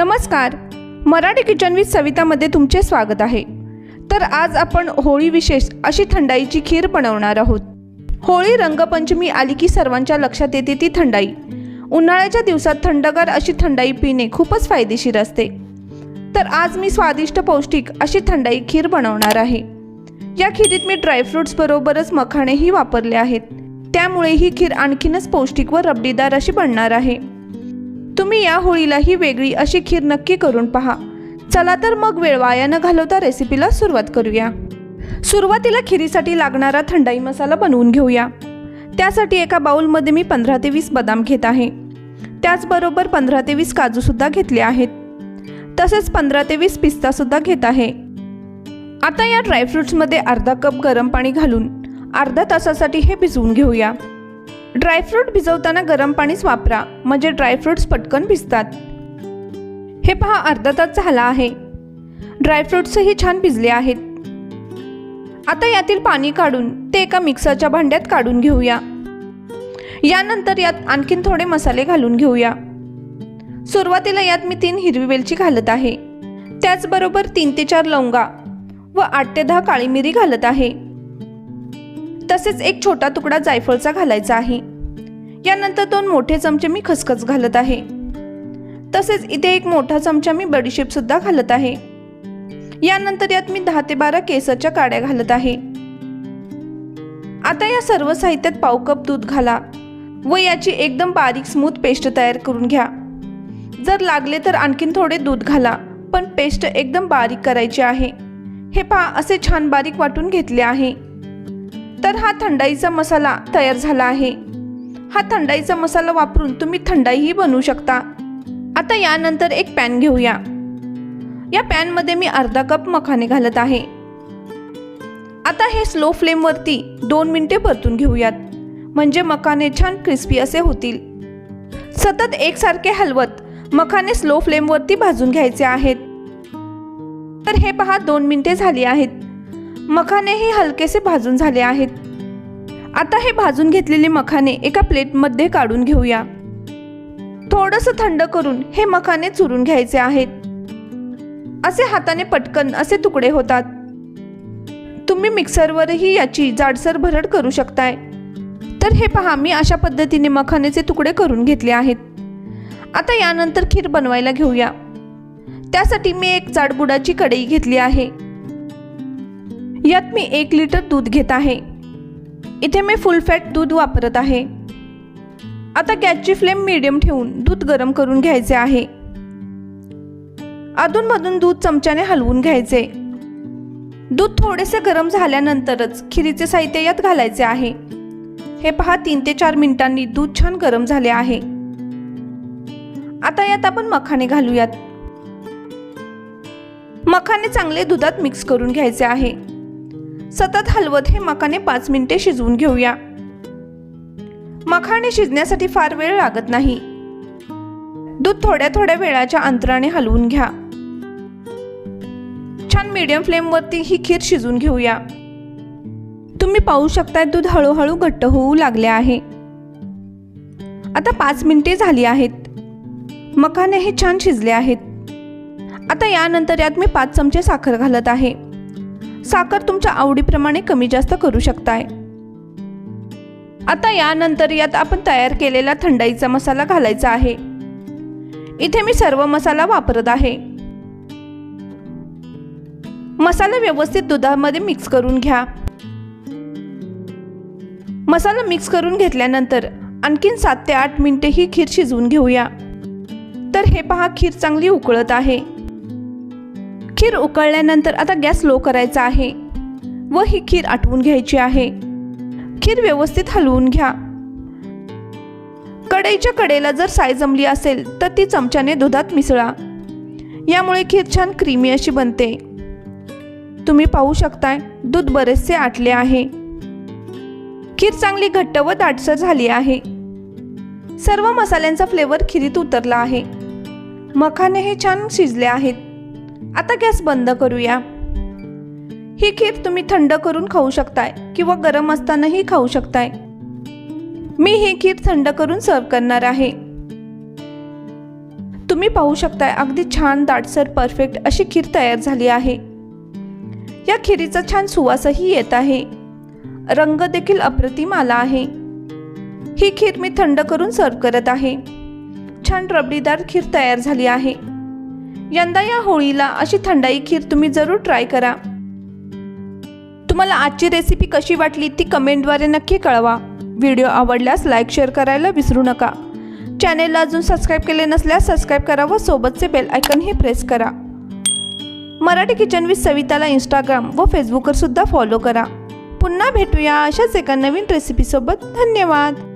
नमस्कार. Marathi kitchen with सवितामध्ये तुमचे स्वागत आहे. तर आज आपण होळी विशेष अशी थंडाईची खीर बनवणार आहोत. होळी रंगपंचमी आली की सर्वांच्या लक्षात येते ती थंडाई. उन्हाळ्याच्या दिवसात थंडगार अशी थंडाई पिणे खूपच फायदेशीर असते. तर आज मी स्वादिष्ट पौष्टिक अशी थंडाई खीर बनवणार आहे. या खिरीत मी ड्रायफ्रुट्स बरोबरच मखाणेही वापरले आहेत. त्यामुळे ही खीर आणखीनच पौष्टिक व रबडीदार अशी बनणार आहे. तुम्ही या होळीलाही वेगळी अशी खीर नक्की करून पहा. चला तर मग वेळ वाया न घालवता रेसिपीला सुरुवात करूया. सुरुवातीला खिरीसाठी लागणारा थंडाई मसाला बनवून घेऊया. त्यासाठी एका बाउलमध्ये मी पंधरा ते वीस बदाम घेत आहे. त्याचबरोबर पंधरा ते वीस काजूसुद्धा घेतले आहेत. तसेच पंधरा ते वीस पिस्तासुद्धा घेत आहे. आता या ड्रायफ्रुट्समध्ये अर्धा कप गरम पाणी घालून अर्धा तासासाठी हे भिजवून घेऊया. ड्रायफ्रूट भिजवताना गरम पाणीच वापरा. म्हणजे ड्रायफ्रूट्स पटकन भिजतात. हे पहा अर्धा तास झाला आहे. ड्रायफ्रूट्सही छान भिजले आहेत. आता यातील पाणी काढून ते एका मिक्सरच्या भांड्यात काढून घेऊया. यानंतर यात आणखीन थोडे मसाले घालून घेऊया. सुरुवातीला यात मी तीन हिरवी वेलची घालत आहे. त्याचबरोबर तीन ते चार लवंगा व आठ ते दहा काळी मिरी घालत आहे. तसेच एक छोटा तुकडा जायफळचा घालायचा आहे. यानंतर दोन मोठे चमचे मी खसखस घालत आहे. तसेच इथे एक मोठा चमचा मी बडीशेप सुद्धा घालत आहे. यानंतर यात मी दहा ते बारा केसरच्या काड्या घालत आहे. आता या सर्व साहित्यात पाव कप दूध घाला व याची एकदम बारीक स्मूथ पेस्ट तयार करून घ्या. जर लागले तर आणखीन थोडे दूध घाला पण पेस्ट एकदम बारीक करायची आहे. हे पहा असे छान बारीक वाटून घेतले आहे. तर हा थंडाईचा मसाला तयार झाला आहे. हा थंडाईचा मसाला वापरून तुम्ही थंडाईही बनवू शकता. आता यानंतर एक पॅन घेऊया. या पॅनमध्ये मी अर्धा कप मखाने घालत आहे. आता हे स्लो फ्लेमवरती दोन मिनिटे परतून घेऊयात. म्हणजे मखाने छान क्रिस्पी असे होतील. सतत एकसारखे हलवत मखाने स्लो फ्लेमवरती भाजून घ्यायचे आहेत. तर हे पहा दोन मिनिटे झाली आहेत. मखानेही हलकेसे भाजून झाले आहेत. आता हे भाजून घेतलेले मखाने एका प्लेटमध्ये काढून घेऊया. थोडंसं थंड करून हे मखाने चुरून घ्यायचे आहेत. असे हाताने पटकन असे तुकडे होतात. तुम्ही मिक्सरवरही याची जाडसर भरड करू शकताय. तर हे पहा मी अशा पद्धतीने मखानेचे तुकडे करून घेतले आहेत. आता यानंतर खीर बनवायला घेऊया. त्यासाठी मी एक जाडबुडाची कढई घेतली आहे. यात मी एक लिटर दूध घेत आहे. इथे मी फुल फॅट दूध वापरत आहे. आता गॅसची फ्लेम मीडियम ठेवून दूध गरम करून घ्यायचे आहे. अधूनमधून दूध चमच्याने हलवून घ्यायचे. दूध थोडेसे गरम झाल्यानंतरच खिरीचे साहित्य यात घालायचे आहे. हे पहा तीन ते चार मिनिटांनी दूध छान गरम झाले आहे. आता यात आपण मखाने घालूयात. मखाने चांगले दुधात मिक्स करून घ्यायचे आहे. सतत हलवत हे मखाने पाच मिनिटे शिजवून घेऊया. मखाने शिजण्यासाठी फार वेळ लागत नाही. दूध थोड्या थोड्या वेळाच्या अंतराने हलवून घ्या. छान मीडियम फ्लेमवरती ही खीर शिजून घेऊया. तुम्ही पाहू शकताय दूध हळूहळू घट्ट होऊ लागले आहे. आता पाच मिनिटे झाली आहेत. मखाने हे छान शिजले आहेत. आता यानंतर यात मी पाच चमचे साखर घालत आहे. साखर तुमच्या आवडीप्रमाणे कमी जास्त करू शकताय. आता यानंतर यात आपण तयार केलेला थंडाईचा मसाला घालायचा आहे. इथे मी सर्व मसाला वापरत आहे. मसाला व्यवस्थित दुधामध्ये मिक्स करून घ्या. मसाला मिक्स करून घेतल्यानंतर आणखीन सात ते आठ मिनिटे ही खीर शिजवून घेऊया. तर हे पहा खीर चांगली उकळत आहे. खीर उकळल्यानंतर आता गॅस लो करायचा आहे व ही खीर आटवून घ्यायची आहे. खीर व्यवस्थित हलवून घ्या. कढईच्या कडेला जर साय जमली असेल तर ती चमच्याने दुधात मिसळा. यामुळे खीर छान क्रीमी अशी बनते. तुम्ही पाहू शकताय दूध बरेचसे आटले आहे. खीर चांगली घट्ट व दाटसर झाली आहे. सर्व मसाल्यांचा फ्लेवर खिरीत उतरला आहे. मखाने हे छान शिजले आहेत. आता गॅस बंद करूया. ही खीर तुम्ही थंड करून खाऊ शकताय किंवा गरम असतानाही खाऊ शकताय. मी ही खीर थंड करून सर्व करणार आहे. तुम्ही पाहू शकताय अगदी छान दाटसर परफेक्ट अशी खीर तयार झाली आहे. या खिरीचा छान सुवासही येत आहे. रंग देखील अप्रतिम आला आहे. ही खीर मी थंड करून सर्व करत आहे. छान रबडीदार खीर तयार झाली आहे. यंदा या होळीला अशी थंडाई खीर तुम्ही जरूर ट्राय करा. तुम्हाला आजची रेसिपी कशी वाटली ती कमेंटद्वारे नक्की कळवा. व्हिडिओ आवडल्यास लाईक शेअर करायला विसरू नका. चॅनेलला अजून सबस्क्राईब केले नसल्यास सबस्क्राईब करा व सोबतचे बेल आयकनही प्रेस करा. मराठी किचन विथ सविताला इंस्टाग्राम व फेसबुकवर सुद्धा फॉलो करा. पुन्हा भेटूया अशाच एका नवीन रेसिपीसोबत धन्यवाद!